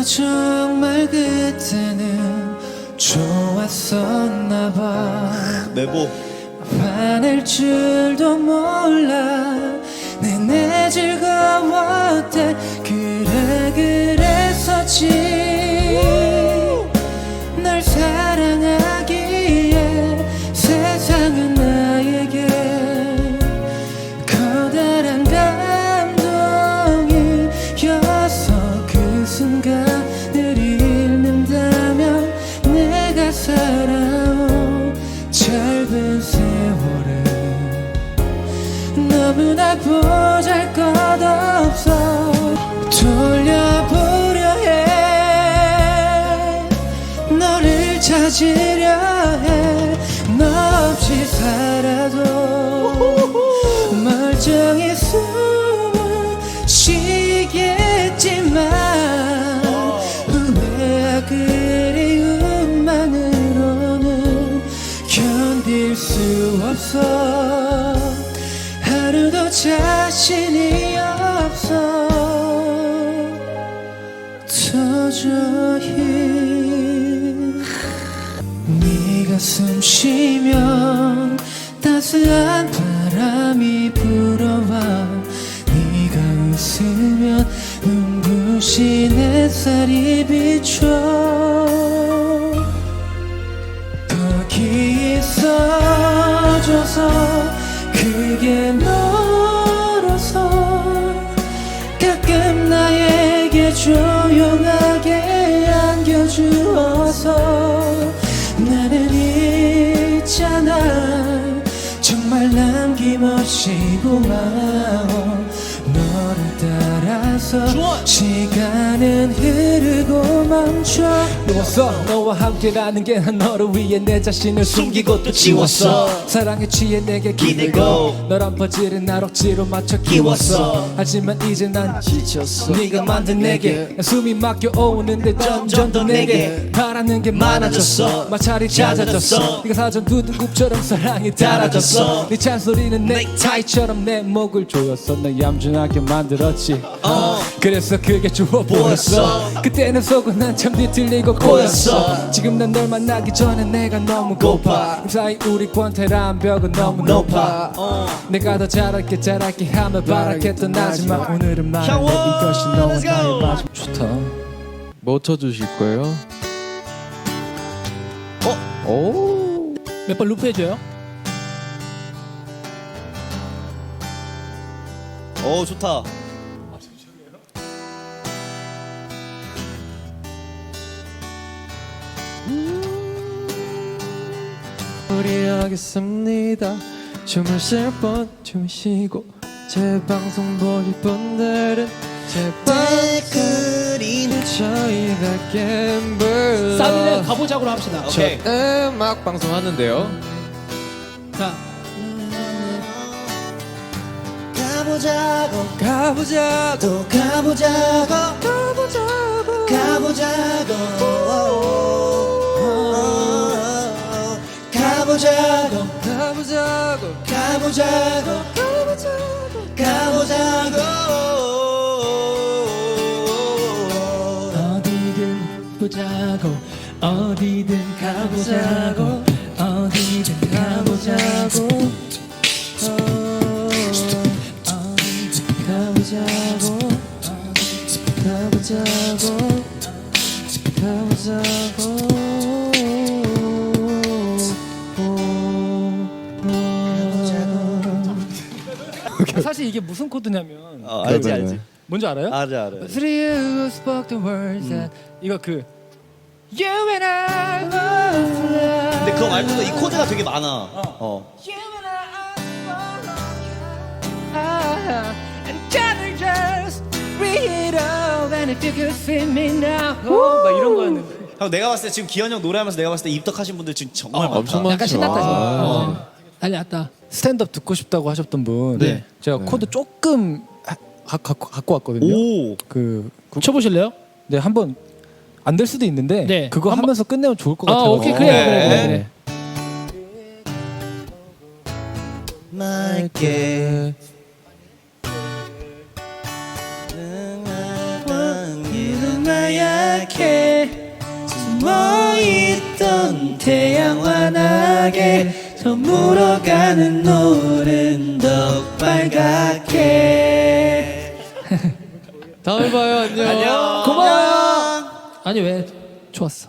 나 정말 그때는 좋았었나 봐. 내보 화낼 줄도 몰라. 내내 즐거웠대. 그래 그랬었지. 널 사랑하기에 세상은 나에게 커다란 감동이었어. 그 순간 너무나 보잘 것 없어. 돌려보려 해. 너를 찾으려 해너 없이 살아도 멀쩡히 숨 하루도 자신이 없어. 도저히 네가 숨 쉬면 따스한 바람이 불어와. 네가 웃으면 눈부신 햇살이 비춰. 거기 있어줘서 그게 멀 조용하게 안겨주어서 나는 있잖아. 정말 남김없이 고마워. 너를 따라서 시간은 멈춰 누웠어. 너와 함께라는 게난 너를 위해 내 자신을 숨기고 또 지웠어. 사랑에 취해 내게 기대고 너란 퍼즐은 날 억지로 맞춰 끼웠어. 하지만 이제 난 지쳤어. 네가 만든 내게 난 숨이 막혀 오는데 점점 더 내게 바라는 게 많아졌어. 마찰이 잦아졌어. 네가 사전 두둔굽처럼 사랑이 달아졌어. 네 찬소리는 넥타이처럼 내 목을 조였어. 날 얌전하게 만들었지. 그래서 그게 좋아 보였어. 그때는 속은 한참 뒤틀리고 꼬였어. 지금 난 널 만나기 전에 내가 너무 고파. 이 사이 우리 권태란 벽은 너무 높아. 내가 더 잘할게 잘할게 하며 바랄겠던 하지만 오늘은 말할래 이것이 너와 나의 마지막. 좋다. 뭐 쳐주실 거예요? 어? 오. 몇 번 루프 해줘요? 어 좋다 우리 하겠습니다. 춤을 쉴분 주시고 제 방송 보실 분들은 제발 그린 저희가 갬블 싸이는 가보자고로 합시다. 오케이. 음악 방송 하는데요. 자, 가보자고 가보자 또 가보자고 가보자 가보자고. 가보자고. 가보자고. 가보자고. 어디든 보자고. 어디든 가보자고. 어디든 가보자고. 어, 어디든 가보자고. 가보자고 가보자고 사실 이게 무슨 코드냐면 어, 알지 네, 네, 알지 네. 뭔지 알아요? 알아 알아 Three who spoke the words that 이거 그 You and I 근데 그거 말고도 이 코드가 되게 많아 어. You and I And can we just read all And if you could see me now 어, 막 이런 거였는데 형 내가 봤을 때 지금 기현 형 노래하면서 내가 봤을 때 입덕하신 분들 지금 정말 많다 엄청 많죠. 약간 신났다 지금. 아. 어. 난리 났다. 스탠드업 듣고 싶다고 하셨던 분 네. 제가 코드 조금 하, 하, 갖고, 갖고 왔거든요 오 그, 그 쳐보실래요? 네, 한번 안 될 수도 있는데 네. 그거 한번- 하면서 끝내면 좋을 것 아, 같아요 오케이 그래 네. 그래 그래. 그래. 맑게 이는 나야 숨어있던 태양 환하게 저물어가는 노을은 더 빨갛게 다음에 봐요. 안녕. 안녕. 고마워. 아니 왜 좋았어.